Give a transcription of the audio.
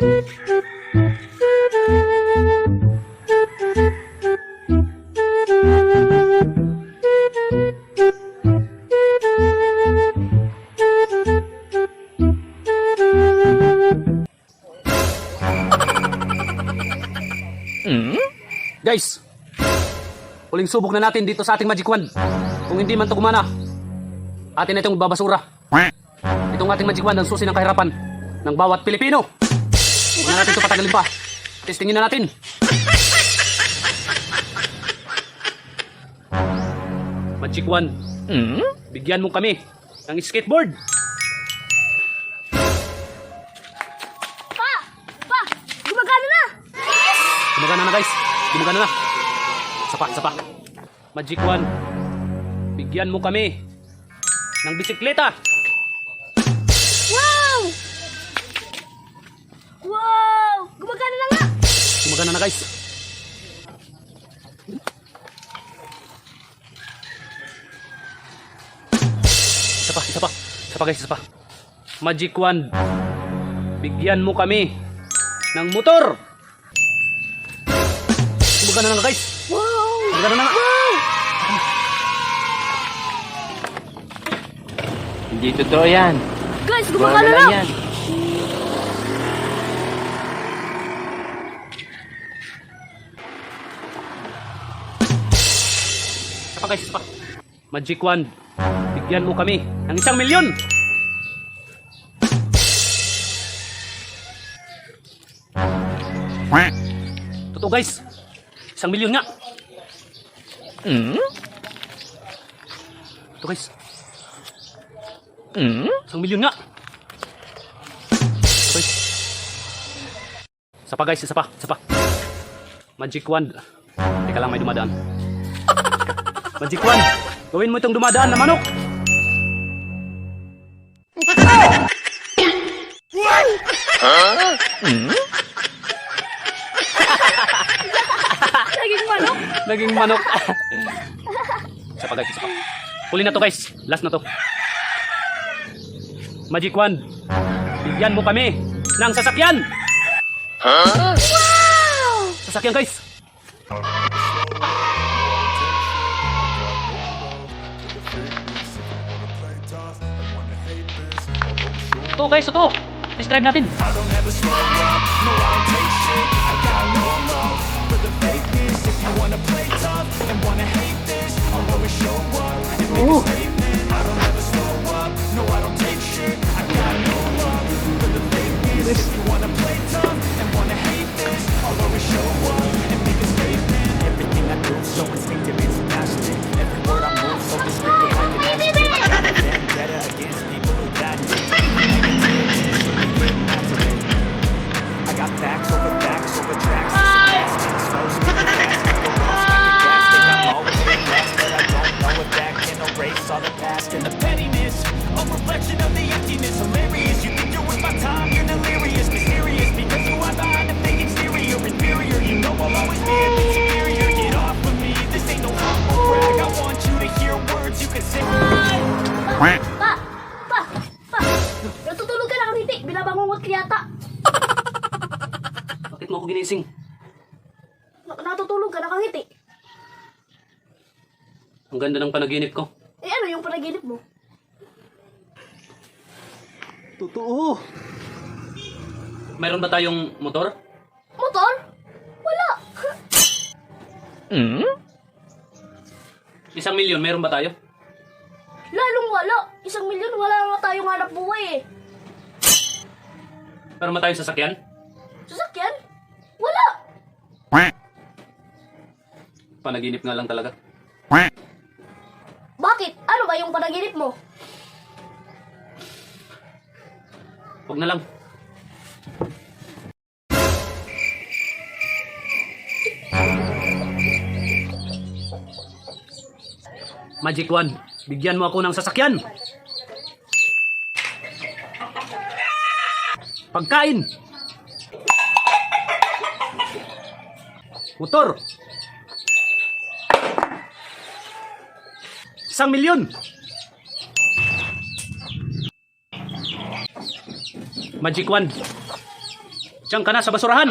Guys, huling subok na natin dito sa ating Magic Wand. Kung hindi man ito gumana, atin na itong babasura. Itong ating Magic Wand ang susi ng kahirapan ng bawat Pilipino. Huwag na natin ito patagalin pa. Testingin na natin. Magic Wand, bigyan mo kami ng skateboard. Pa! Pa! Gumagana na! Gumagana na guys. Gumagana na. Sapa, sapa. Magic One. Bigyan mo kami ng bisikleta. Wow! Gumagana na nga! Gumagana na guys. Isa pa, isa pa. Isa pa guys, isa pa. Magic One. Bigyan mo kami ng motor. Gumagana na nga guys. Wow! Gumagana na nga. Hindi totoo yan. Guys, gumagana na na! lang yan. Guys, pa. Magic Wand. Bigyan mo kami ng isang milyon. Totoo guys. Isang milyon nga. Hmm? Ito guys. Hmm? Isang milyon nga. Ito guys. Isa pa guys, isa pa, isa pa. Magic Wand. Teka lang, may dumadaan. Magic Wand. Gawin mo itong dumadaan na manok. Naging manok! Naging manok. isa pa guys, isa pa. Huli na to guys. Last na to. Magic Wand. Bigyan mo kami ng sasakyan. Wow! Sasakyan guys. Ito guys, ito. Test drive natin. Oh. Everything Ka yata! Bakit mo ako ginising? Na- Natutulog ka na kangiti! Ang ganda ng panaginip ko. Eh ano yung panaginip mo? Totoo. Mayroon ba tayong motor? Motor? Wala! Hmm? Isang milyon, mayroon ba tayo? Lalong wala! Isang milyon wala nga tayong hanap buhay eh! Meron ba tayong sasakyan? Sasakyan? Wala! Panaginip nga lang talaga. Bakit? Ano ba yung panaginip mo? Huwag na lang. Magic One, bigyan mo ako ng sasakyan. Pagkain. Motor. Isang milyon. Magic One. Diyan ka na sa basurahan.